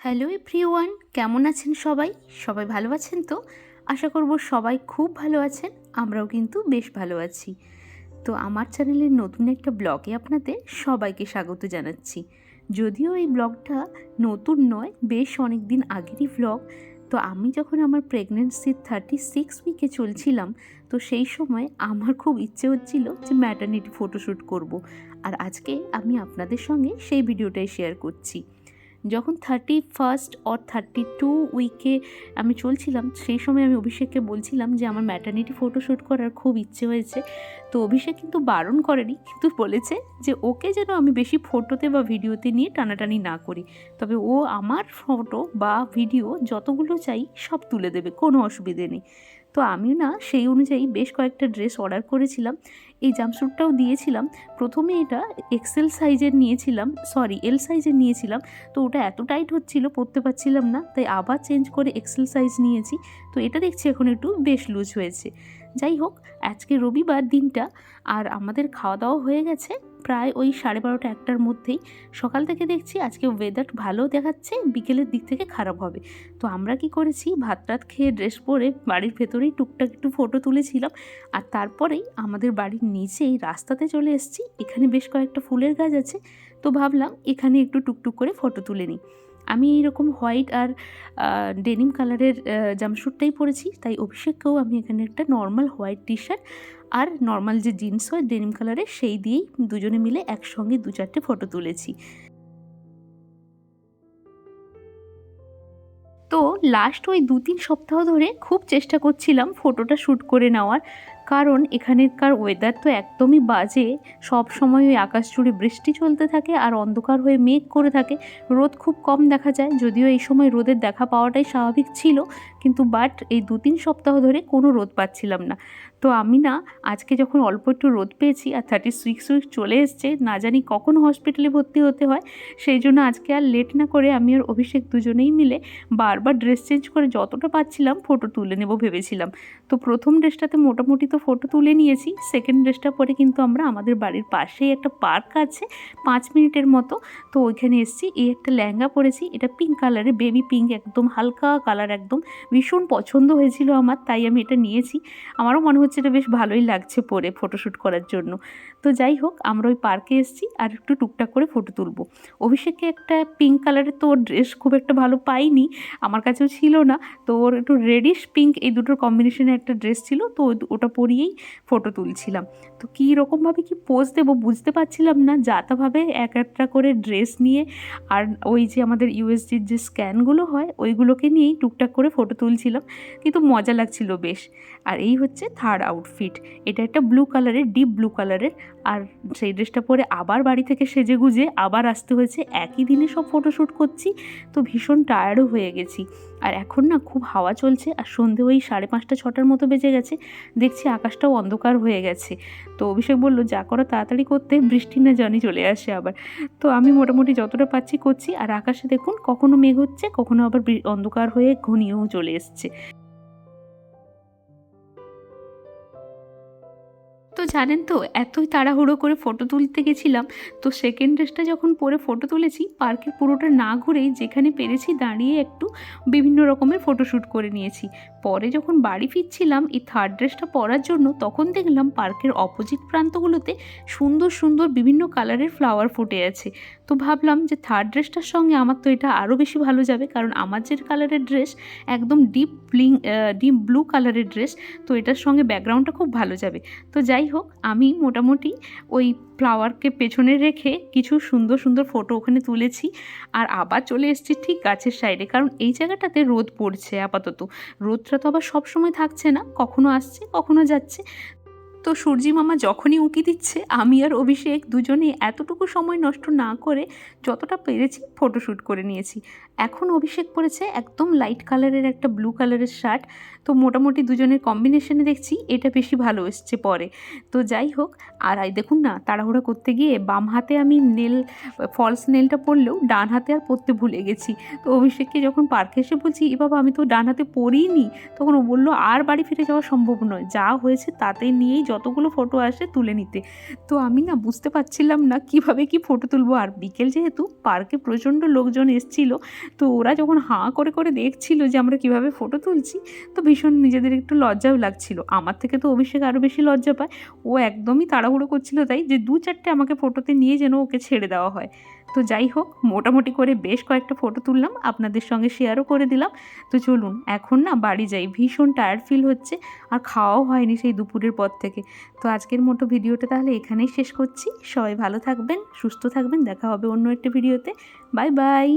Hello everyone, কেমন আছেন সবাই? সবাই ভালো আছেন তো? আশা করব সবাই খুব ভালো আছেন, আমরাও কিন্তু বেশ ভালো আছি। তো আমার চ্যানেলের নতুন একটা ব্লগে আপনাদের সবাইকে স্বাগত জানাচ্ছি। যদিও এই ব্লগটা নতুন নয়, বেশ অনেক দিন আগেরই ব্লগ। তো আমি যখন আমার প্রেগনেন্সির থার্টি সিক্স উইকে চলছিলাম, তো সেই সময় আমার খুব ইচ্ছে হচ্ছিল যে ম্যাটার্নিটি ফটোশ্যুট করব। আর আজকে আমি আপনাদের সঙ্গে সেই ভিডিওটাই শেয়ার করছি। যখন thirty first or thirty two উইকে আমি চলছিলাম, সেই সময় আমি অভিষেককে বলছিলাম যে আমার ম্যাটার্নিটি ফটোশ্যুট করার খুব ইচ্ছে হয়েছে। তো অভিষেক কিন্তু বারণ করেনি, কিন্তু বলেছে যে ওকে যেন আমি বেশি ফটোতে বা ভিডিওতে নিয়ে টানাটানি না করি। তবে ও আমার ফটো বা ভিডিও যতগুলো চাই সব তুলে দেবে, কোনো অসুবিধে নেই। তো আমিও না সেই অনুযায়ী বেশ কয়েকটা ড্রেস অর্ডার করেছিলাম। এই জাম্পস্যুটটাও দিয়েছিলাম। প্রথমে এটা এক্সেল সাইজের নিয়েছিলাম, সরি, এল সাইজের নিয়েছিলাম। তো ওটা এত টাইট হচ্ছিল, পরতে পারছিলাম না, তাই আবার চেঞ্জ করে এক্সেল সাইজ নিয়েছি। তো এটা দেখছি এখন একটু বেশ লুজ হয়েছে। যাই হোক, আজকে রবিবার দিনটা, আর আমাদের খাওয়া দাওয়া হয়ে গেছে। প্রায় ওই সাড়ে বারোটা একটার মধ্যেই সকাল থেকে দেখছি আজকে ওয়েদার ভালো দেখাচ্ছে, বিকেলের দিক থেকে খারাপ হবে। তো আমরা কি করেছি? ভাত টাত খেয়ে ড্রেস পরে বাড়ির ভেতরেই টুকটাক একটু ফটো তুলেছিলাম। আর তারপরেই আমাদের বাড়ির নিচেই রাস্তাতে চলে এসেছি। এখানে বেশ কয়েকটা ফুলের গাছ আছে। তো ভাবলাম এখানে একটু টুকটুক করে ফটো তুলে নিই। আমি এইরকম হোয়াইট আর ডেনিম কালারের জামশুটটাই পরেছি। তাই অভিষেককেও আমি এখানে একটা নর্মাল হোয়াইট টি শার্ট আর নর্মাল যে জিন্স হয় ডেনিম কালারের সেই দিয়েই দুজনে মিলে একসঙ্গে দু চারটে ফটো তুলেছি। তো লাস্ট ওই দু তিন সপ্তাহ ধরে খুব চেষ্টা করছিলাম ফটোটা শ্যুট করে নেওয়ার। কারণ এখানেকার ওয়েদার তো একদমই বাজে। সব সময় ওই আকাশ জুড়ে বৃষ্টি চলতে থাকে আর অন্ধকার হয়ে মেঘ করে থাকে। রোদ খুব কম দেখা যায়, যদিও এই সময় রোদের দেখা পাওয়াটাই স্বাভাবিক ছিল, কিন্তু বাট এই দু তিন সপ্তাহ ধরে কোনো রোদ পাচ্ছিলাম না। তো আমি না, আজকে যখন অল্প একটু রোদ পেয়েছি আর থার্টি সিক্স উইক চলে এসছে, না জানি কখন হসপিটালে ভর্তি হতে হয়, সেই জন্য আজকে আর লেট না করে আমি আর অভিষেক দুজনেই মিলে বারবার ড্রেস চেঞ্জ করে যতটা পাচ্ছিলাম ফটো তুলে নেব ভেবেছিলাম। তো প্রথম ড্রেসটাতে মোটামুটি তো ফটো তুলে নিয়েছি। সেকেন্ড ড্রেসটা পরে কিন্তু আমরা আমাদের বাড়ির পাশেই একটা পার্ক আছে, পাঁচ মিনিটের মতো। তো ওইখানে এসেছি, এই একটা লেহেঙ্গা পরেছি, এটা পিঙ্ক কালারের বেবি পিঙ্ক একদম হালকা কালার একদম ভীষণ পছন্দ হয়েছিল আমার, তাই আমি এটা নিয়েছি। আমারও মনে হচ্ছে এটা বেশ ভালোই লাগছে পরে ফটোশ্যুট করার জন্য। তো যাই হোক, আমরা ওই পার্কে এসেছি আর একটু টুকটাক করে ফটো তুলবো। অভিষেককে একটা পিঙ্ক কালারের তো ওর ড্রেস খুব একটা ভালো পাইনি, আমার কাছেও ছিল না। তো ওর একটু রেডিশ পিঙ্ক এই দুটোর কম্বিনেশনে একটা ড্রেস ছিল, তো ওটা পরিয়েই ফটো তুলছিলাম। তো কী রকমভাবে কি পোজ দেবো বুঝতে পারছিলাম না। যাতাভাবে এক একটা করে ড্রেস নিয়ে আর ওই যে আমাদের ইউএসডির যে স্ক্যানগুলো হয়, ওইগুলোকে নিয়েই টুকটাক করে ফটো তুলছিলাম। কিন্তু মজা লাগছিল বেশ। আর এই হচ্ছে থার্ড আউটফিট এটা একটা ব্লু কালারের ডিপ ব্লু কালারের আর সেই ড্রেসটা পরে আবার বাড়ি থেকে সেজে গুজে আবার আসতে হয়েছে। একই দিনে সব ফটোশ্যুট করছি, তো ভীষণ টায়ার্ডও হয়ে গেছি। আর এখন না খুব হাওয়া চলছে, আর সন্ধে ওই সাড়ে পাঁচটা, ছটার মতো বেজে গেছে। দেখছি আকাশটাও অন্ধকার হয়ে গেছে। তো অভিষেক বলল, যা করো তাড়াতাড়ি করতে, বৃষ্টি না জানি চলে আসে আবার। তো আমি মোটামুটি যতটা পাচ্ছি করছি। আর আকাশে দেখুন, কখনো মেঘ হচ্ছে, কখনো আবার অন্ধকার হয়ে ঘনিয়েও চলে এসছে। তো জানেন তো, এতই তাড়াহুড়ো করে ফটো তুলতে গেছিলাম। তো সেকেন্ড ড্রেসটা যখন পরে ফটো তুলেছি, পার্কের পুরোটা না ঘুরেই যেখানে পেরেছি দাঁড়িয়ে একটু বিভিন্ন রকমের ফটোশ্যুট করে নিয়েছি। পরে যখন বাড়ি ফিরছিলাম, এই থার্ড ড্রেসটা পরার জন্য তখন দেখলাম পার্কের অপোজিট প্রান্তগুলোতে সুন্দর সুন্দর বিভিন্ন কালারের ফ্লাওয়ার ফুটে আছে। তো ভাবলাম যে থার্ড ড্রেসটার সঙ্গে আমার তো এটা আরও বেশি ভালো যাবে, কারণ আমার যে কালারের ড্রেস একদম ডিপ ব্লিং ডিপ ব্লু কালারের ড্রেস তো এটার সঙ্গে ব্যাকগ্রাউন্ডটা খুব ভালো যাবে। তো যাই হোক, আমি মোটামুটি ওই ফ্লাওয়ারকে পেছনে রেখে কিছু সুন্দর সুন্দর ফটো ওখানে তুলেছি। আর আবার চলে এসেছি ঠিক গাছের সাইডে, কারণ এই জায়গাটাতে রোদ পড়ছে আপাতত। রোদটা তো আবার সবসময় থাকছে না, কখনো আসছে, কখনো যাচ্ছে। তো সূর্যি মামা যখনই উঁকি দিচ্ছে, আমি আর অভিষেক দুজনে এতটুকু সময় নষ্ট না করে যতটা পেরেছি ফটোশ্যুট করে নিয়েছি। এখন অভিষেক পরেছে একদম লাইট কালারের একটা ব্লু কালারের শার্ট তো মোটামুটি দুজনের কম্বিনেশনে দেখছি এটা বেশি ভালো এসছে পরে। তো যাই হোক আর দেখুন না, তাড়াহুড়ো করতে গিয়ে বাম হাতে আমি নেল ফলস নেলটা পরলেও ডান হাতে আর পরতে ভুলে গেছি। তো অভিষেককে যখন পার্কে এসে বলছি, এ বাবা, আমি তো ডান হাতে পরিনি তখন ও বলল, আর বাড়ি ফিরে যাওয়া সম্ভব নয়। যা হয়েছে তাতে নিয়েই যতগুলো ফটো আসে তুলে নিতে। তো আমি না বুঝতে পারছিলাম না কীভাবে কি ফটো তুলবো। আর বিকেল যেহেতু পার্কে প্রচণ্ড লোকজন এসছিল, তো ওরা যখন হাঁ করে করে দেখছিল যে আমরা কীভাবে ফটো তুলছি, তো ভীষণ নিজেদের একটু লজ্জাও লাগছিল। আমার থেকে তো অভিষেক আরও বেশি লজ্জা পায়। ও একদমই তাড়াহুড়ো করছিল তাই যে দু চারটে আমাকে ফটোতে নিয়ে যেন ওকে ছেড়ে দেওয়া হয়। তো যাই হোক, মোটামুটি করে বেশ কয়েকটা ফটো তুললাম, আপনাদের সঙ্গে শেয়ারও করে দিলাম। তো চলুন, এখন না বাড়ি যাই, ভীষণ টায়ার্ড ফিল হচ্ছে আর খাওয়াও হয়নি সেই দুপুরের পর থেকে। তো আজকের মতো ভিডিওটা তাহলে এখানেই শেষ করছি। সবাই ভালো থাকবেন, সুস্থ থাকবেন, দেখা হবে অন্য একটা ভিডিওতে বাই বাই